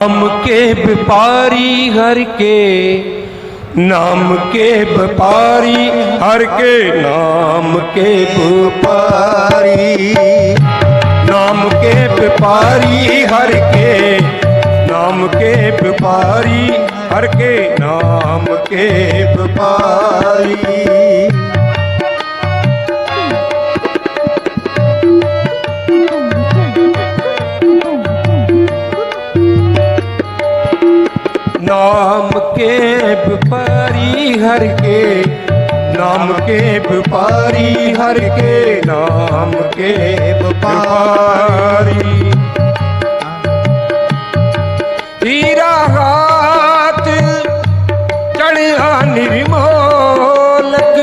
ਨਾਮ ਕੇ ਵਪਾਰੀ ਹਰ ਕੇ, ਨਾਮ ਕੇ ਵਪਾਰੀ ਹਰ ਕੇ, ਨਾਮ ਕੇ ਵਪਾਰੀ ਨਾਮ ਕੇ ਵਪਾਰੀ ਹਰ ਕੇ, ਨਾਮ ਕੇ ਵਪਾਰੀ ਹਰ ਕੇ, ਨਾਮ ਕੇ ਵਪਾਰੀ ਨਾਮ ਕੇ ਵਪਾਰੀ ਹਰ ਕੇ, ਨਾਮ ਕੇ ਵਪਾਰੀ ਹਰ ਕੇ, ਨਾਮ ਕੇ ਵਪਾਰੀ ਹੀਰਾ ਹਾਥ ਚੜਿਆ ਨਿਰਮੋਲਕ,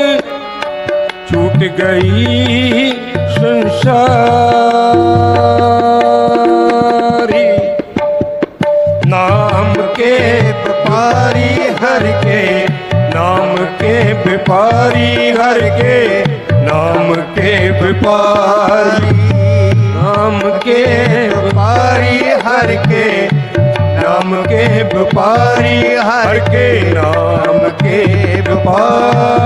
ਛੂਟ ਗਈ ਸੰਸਾਰੀ। ਵਪਾਰੀ ਕੇ ਨਾਮ ਕੇ ਵਪਾਰੀ। ਨਾਮ ਕੇ ਵਪਾਰੀ ਹਰ ਕੇ, ਨਾਮ ਕੇ ਵਪਾਰੀ ਹਰ ਕੇ, ਨਾਮ ਕੇ ਵਪਾਰੀ।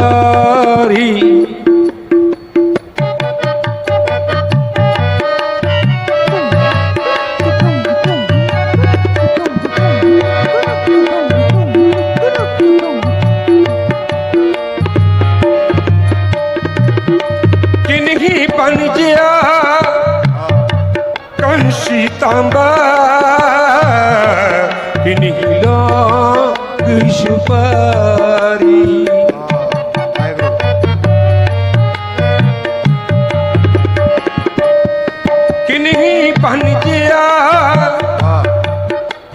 ਤਾਂਬਾ ਕਿਨਹੀ ਲੋਗ ਸੁਪਾਰੀ ਕਿਨਹੀ ਬਣ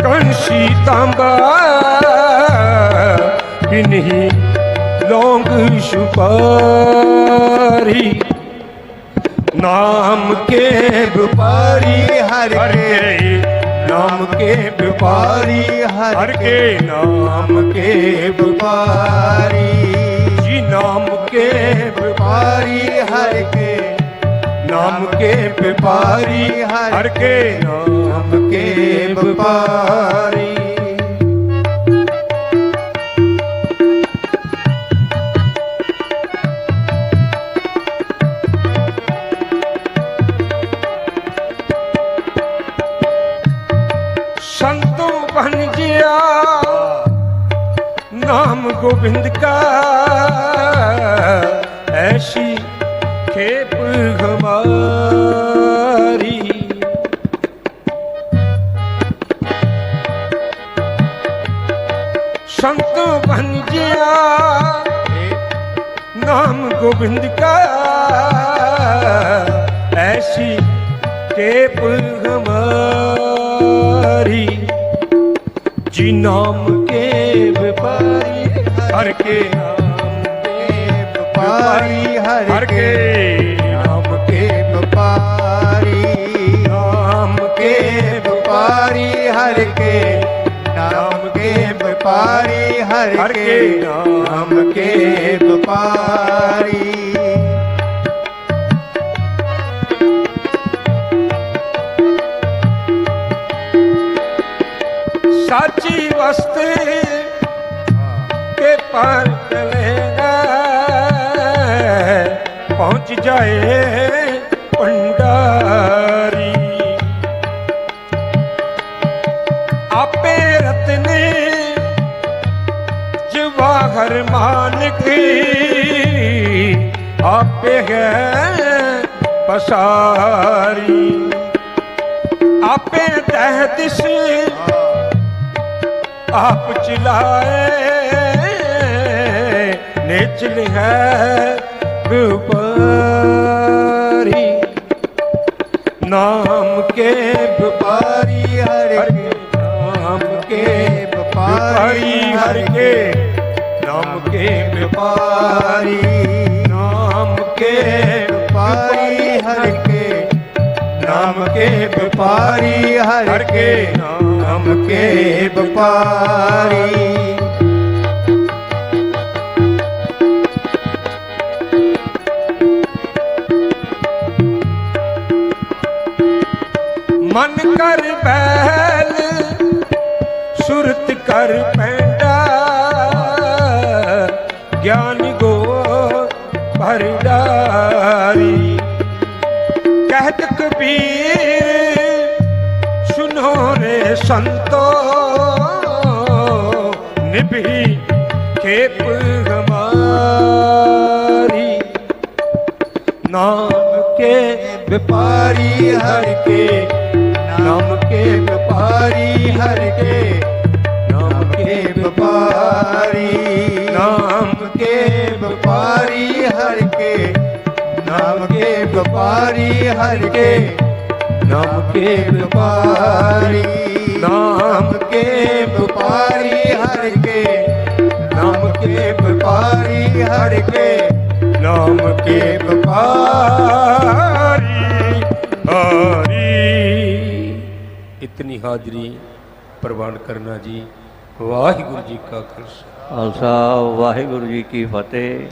ਕੰਸੀ ਤਾਂਬਾ ਕਿਨਹੀ ਲੋਂਗ ਸੁਪਾਰੀ ਨਾਮ ਕੇ ਵਪਾਰੀ ਹਰ ਕੇ। ਨਾਮ ਕੇ ਵਪਾਰੀ ਹਰ ਕੇ। ਨਾਮ ਕੇ ਵਪਾਰੀ। ਜੀ ਨਾਮ ਕੇ ਵਪਾਰੀ ਹਰ ਕੇ। ਨਾਮ ਕੇ ਵਪਾਰੀ ਹਰ ਕੇ। ਨਾਮ ਕੇ ਵਪਾਰੀ। ਗੋਬਿੰਦ ਕਾ। ਐਸੀ ਖੇਪ ਹਮਾਰੀ। ਸੰਤ ਭੰਜਿਆ ਨਾਮ ਗੋਬਿੰਦ ਕਾ। ਐਸੀ ਖੇਪ ਹਮਾਰੀ। ਜੀ ਨਾਮ ਕੇ ਵਪਾਰੀ ਹਰ ਕੇ ਨਾਮ ਕੇ ਵਪਾਰੀ ਹਰ ਕੇ ਨਾਮ ਕੇ ਵਪਾਰੀ ਨਾਮ ਕੇ ਵਪਾਰੀ ਹਰ ਕੇ ਨਾਮ ਕੇ ਵਪਾਰੀ ਹਰ ਕੇ ਨਾਮ ਕੇ ਵਪਾਰੀ। ਸਾਚੀ ਵਸਤੇ ਪਰਤ ਲੈਣਾ ਪਹੁੰਚ ਜਾਏ ਭੰਡਾਰੀ। ਆਪੇ ਰਤਨੇ ਜਵਾਹਰ ਮਾਨਕੀ ਆਪੇ ਹੈ ਪਸਾਰੀ। ਆਪੇ ਤਹਿ ਦਿਸ ਆਪ ਚਿਲਾਏ। ਨਿਚ ਲਿਹੈ ਵਪਾਰੀ ਨਾਮ ਕੇ ਵਪਾਰੀ ਹਰ ਕੇ ਨਾਮ ਕੇ ਵਪਾਰੀ ਹਰ ਕੇ ਨਾਮ ਕੇ ਵਪਾਰੀ ਨਾਮ ਕੇ ਵਪਾਰੀ ਹਰ ਕੇ ਨਾਮ ਕੇ ਵਪਾਰੀ ਹਰ ਕੇ ਨਾਮ ਕੇ ਵਪਾਰੀ ਮਨ ਕਰ ਬੈਲ ਹਰ ਪੈਂਡਾ ਗਿਆਨ ਗੋ ਭਰਡਾਰੀ ਕਹਿਤ ਕਬੀਰ ਸੁਨੋ ਰੇ ਸੰਤੋ। ਨਿਭੀ ਖੇਪ ਹਮਾਰੀ। ਨਾਮ ਕੇ ਵਪਾਰੀ ਹਰ ਕੇ ਨਾਮ ਕੇ ਵਪਾਰੀ ਹਰ ਕੇ। ਨਾਮ ਕੇ ਵਪਾਰੀ। ਨਾਮ ਕੇ ਵਪਾਰੀ ਹਰ ਕੇ। ਨਾਮ ਕੇ ਵਪਾਰੀ ਹਰ ਕੇ। ਨਾਮ ਕੇ ਵਪਾਰੀ। ਨਾਮ ਕੇ ਵਪਾਰੀ ਹਰ ਕੇ। ਨਾਮ ਕੇ ਵਪਾਰੀ ਹਰ ਕੇ। ਨਾਮ ਕੇ ਵਪਾਰੀ। ਇਤਨੀ ਹਾਜ਼ਰੀ ਪ੍ਰਵਾਨ ਕਰਨਾ ਜੀ? ਵਾਹਿਗੁਰੂ ਜੀ ਕਾ ਖਾਲਸਾ। ਖਾਲਸਾ ਵਾਹਿਗੁਰੂ ਜੀ ਕੀ ਫਤਿਹ।